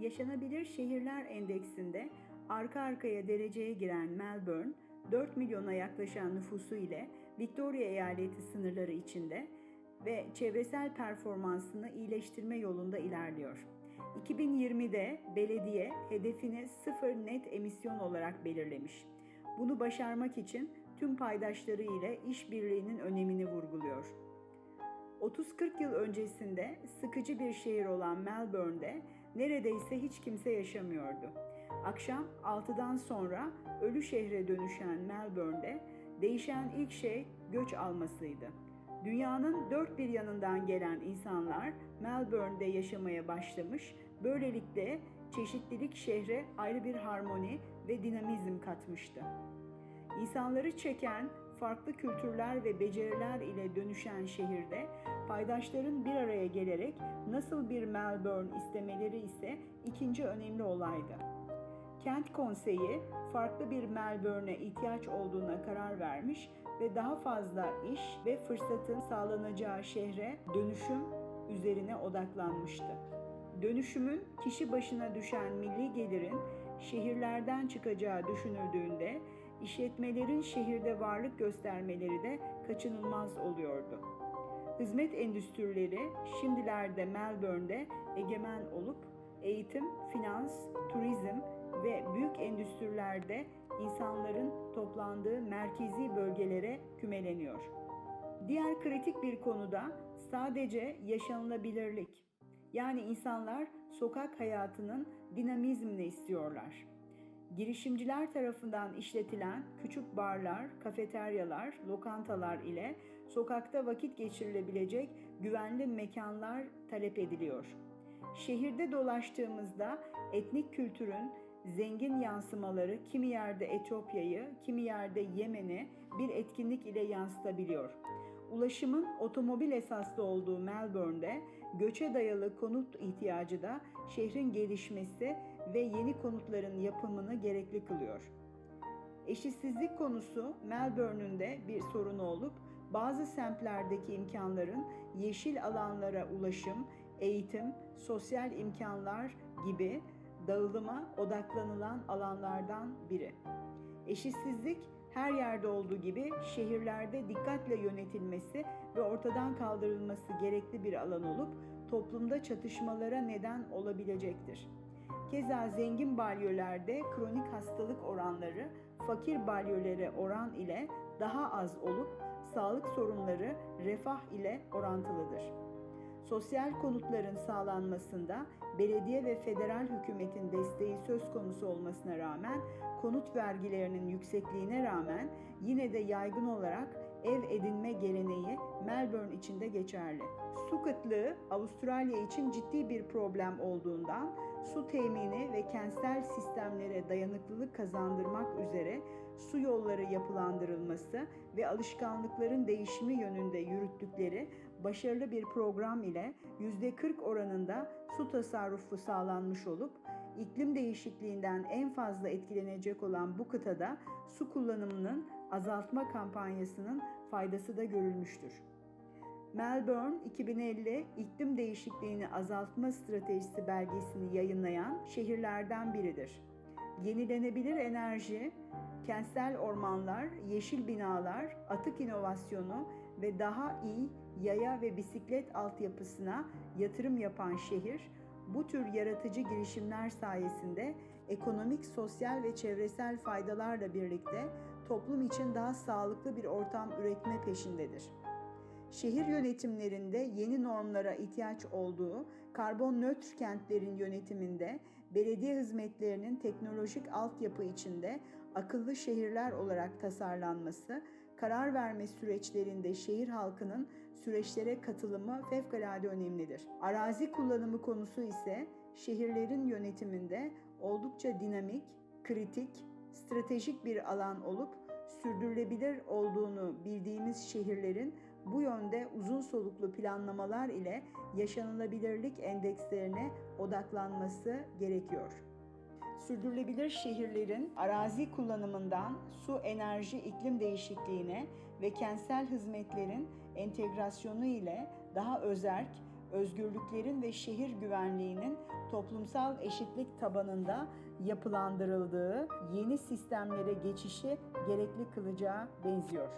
Yaşanabilir Şehirler Endeksinde arka arkaya dereceye giren Melbourne, 4 milyona yaklaşan nüfusu ile Victoria eyaleti sınırları içinde ve çevresel performansını iyileştirme yolunda ilerliyor. 2020'de belediye hedefini sıfır net emisyon olarak belirlemiş. Bunu başarmak için tüm paydaşları ile işbirliğinin önemini vurguluyor. 30-40 yıl öncesinde sıkıcı bir şehir olan Melbourne'de neredeyse hiç kimse yaşamıyordu. Akşam 6'dan sonra ölü şehre dönüşen Melbourne'de değişen ilk şey göç almasıydı. Dünyanın dört bir yanından gelen insanlar Melbourne'de yaşamaya başlamış, böylelikle çeşitlilik şehre ayrı bir harmoni ve dinamizm katmıştı. İnsanları çeken farklı kültürler ve beceriler ile dönüşen şehirde paydaşların bir araya gelerek nasıl bir Melbourne istemeleri ise ikinci önemli olaydı. Kent konseyi farklı bir Melbourne'e ihtiyaç olduğuna karar vermiş ve daha fazla iş ve fırsatın sağlanacağı şehre dönüşüm üzerine odaklanmıştı. Dönüşümün kişi başına düşen milli gelirin şehirlerden çıkacağı düşünüldüğünde işletmelerin şehirde varlık göstermeleri de kaçınılmaz oluyordu. Hizmet endüstrileri şimdilerde Melbourne'de egemen olup eğitim, finans, turizm ve büyük endüstrilerde insanların toplandığı merkezi bölgelere kümeleniyor. Diğer kritik bir konuda sadece yaşanılabilirlik. Yani insanlar sokak hayatının dinamizmini istiyorlar. Girişimciler tarafından işletilen küçük barlar, kafeteryalar, lokantalar ile sokakta vakit geçirilebilecek güvenli mekanlar talep ediliyor. Şehirde dolaştığımızda etnik kültürün zengin yansımaları kimi yerde Etiyopya'yı, kimi yerde Yemen'i bir etkinlik ile yansıtabiliyor. Ulaşımın otomobil esaslı olduğu Melbourne'de göçe dayalı konut ihtiyacı da şehrin gelişmesi ve yeni konutların yapımını gerekli kılıyor. Eşitsizlik konusu Melbourne'ün de bir sorunu olup bazı semtlerdeki imkanların yeşil alanlara ulaşım, eğitim, sosyal imkanlar gibi dağılıma odaklanılan alanlardan biri. Eşitsizlik her yerde olduğu gibi şehirlerde dikkatle yönetilmesi ve ortadan kaldırılması gerekli bir alan olup toplumda çatışmalara neden olabilecektir. Keza zengin balyölerde kronik hastalık oranları fakir balyölere oran ile daha az olup sağlık sorunları refah ile orantılıdır. Sosyal konutların sağlanmasında belediye ve federal hükümetin desteği söz konusu olmasına rağmen konut vergilerinin yüksekliğine rağmen yine de yaygın olarak ev edinme geleneği Melbourne içinde geçerli. Su kıtlığı Avustralya için ciddi bir problem olduğundan su temini ve kentsel sistemlere dayanıklılık kazandırmak üzere su yolları yapılandırılması ve alışkanlıkların değişimi yönünde yürüttükleri başarılı bir program ile %40 oranında su tasarrufu sağlanmış olup iklim değişikliğinden en fazla etkilenecek olan bu kıtada su kullanımının azaltma kampanyasının faydası da görülmüştür. Melbourne 2050 iklim değişikliğini azaltma stratejisi belgesini yayınlayan şehirlerden biridir. Yenilenebilir enerji, kentsel ormanlar, yeşil binalar, atık inovasyonu ve daha iyi yaya ve bisiklet altyapısına yatırım yapan şehir, bu tür yaratıcı girişimler sayesinde ekonomik, sosyal ve çevresel faydalarla birlikte toplum için daha sağlıklı bir ortam üretme peşindedir. Şehir yönetimlerinde yeni normlara ihtiyaç olduğu, karbon nötr kentlerin yönetiminde, belediye hizmetlerinin teknolojik altyapı içinde akıllı şehirler olarak tasarlanması, karar verme süreçlerinde şehir halkının süreçlere katılımı fevkalade önemlidir. Arazi kullanımı konusu ise şehirlerin yönetiminde oldukça dinamik, kritik, stratejik bir alan olup sürdürülebilir olduğunu bildiğimiz şehirlerin bu yönde uzun soluklu planlamalar ile yaşanılabilirlik endekslerine odaklanması gerekiyor. Sürdürülebilir şehirlerin arazi kullanımından su, enerji, iklim değişikliğine ve kentsel hizmetlerin entegrasyonu ile daha özerk, özgürlüklerin ve şehir güvenliğinin toplumsal eşitlik tabanında yapılandırıldığı yeni sistemlere geçişi gerekli kılacağı benziyor.